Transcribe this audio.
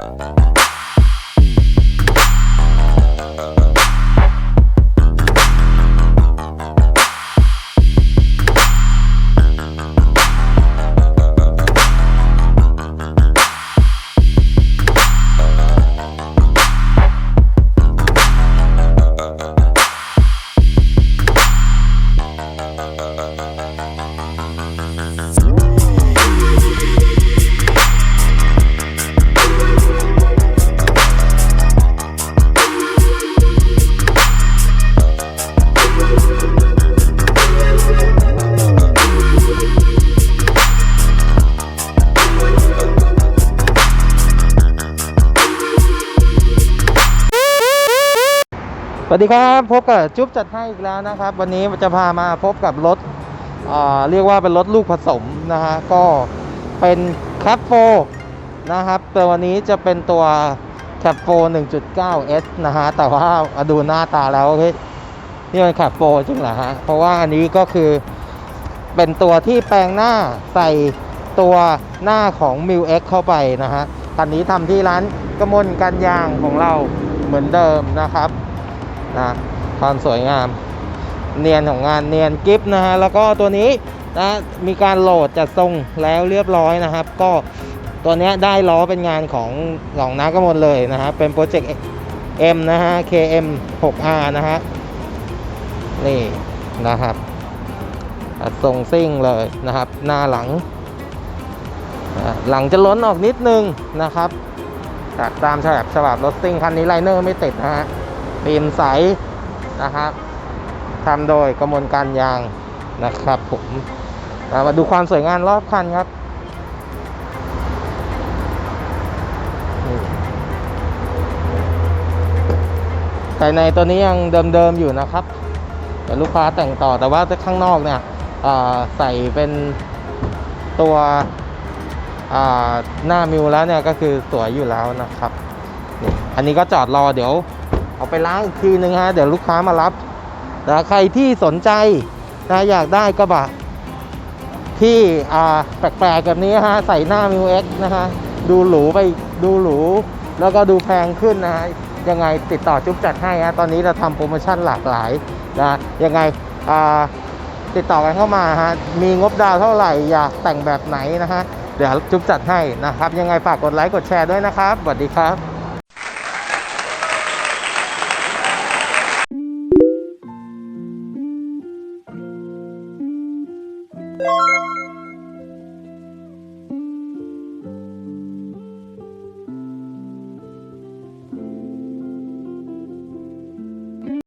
Música สวัสดีครับพบกับจุ๊บจัดให้อีกแล้วนะครับ วันนี้จะพามาพบกับรถเรียกว่าเป็นรถลูกผสมนะฮะก็เป็นแคปโฟนะครับแต่วันนี้จะเป็นตัวแคปโฟ 1.9S นะฮะแต่ว่ามาดูหน้าตาแล้วเฮ้ยนี่มันแคปโฟจริงเหรอฮะเพราะว่าอันนี้ก็คือเป็นตัวที่แปลงหน้าใส่ตัวหน้าของ m ิ l X เข้าไปนะฮะคันนี้ทำที่ร้านกระมลกันยางของเราเหมือนเดิมนะครับ นะความสวยงาม เนียนของงานเนียนกิฟนะฮะแล้วก็ตัวนี้นะมีการโหลดจัดทรงแล้วเรียบร้อยนะครับ ก็ตัวนี้ได้ล้อเป็นงานของของนักกมลเลยนะฮะเป็นโปรเจกต์ M นะฮะ KM 6R นะฮะนี่นะครับจัดทรงซิ่งเลยนะครับ หน้าหลัง หลังจะล้นออกนิดนึงนะครับจากตามฉบับฉบับรถซิ่งคันนี้ไลเนอร์ไม่ติดนะฮะ ฟิล์มใสนะครับทำโดยกระมวลการยางนะครับผมมาดูความสวยงามรอบคันครับนี่ภายในตัวนี้ยังเดิมๆอยู่นะครับเดี๋ยวลูกค้าแต่งต่อแต่ว่าข้างนอกเนี่ยใส่เป็นตัวหน้ามิวแล้วเนี่ยก็คือสวยอยู่แล้วนะครับ อันนี้ก็จอดรอเดี๋ยว เอาไปล้างอีกทีนึงฮะเดี๋ยวลูกค้ามารับนะใครที่สนใจนะอยากได้กระบะที่อ่าแปลกๆแบบนี้ฮะใส่หน้ามิวเอ็กนะฮะดูหรูไปดูหรู แล้วก็ดูแพงขึ้นนะฮะยังไงติดต่อจุ๊บจัดให้ฮะตอนนี้เราทำโปรโมชั่นหลากหลายนะยังไงอ่าติดต่อกันเข้ามาฮะมีงบดาวเท่าไหร่อยากแต่งแบบไหนนะฮะเดี๋ยวจุ๊บจัดให้นะครับ ยังไงฝากกดไลค์กดแชร์ด้วยนะครับสวัสดีครับ Música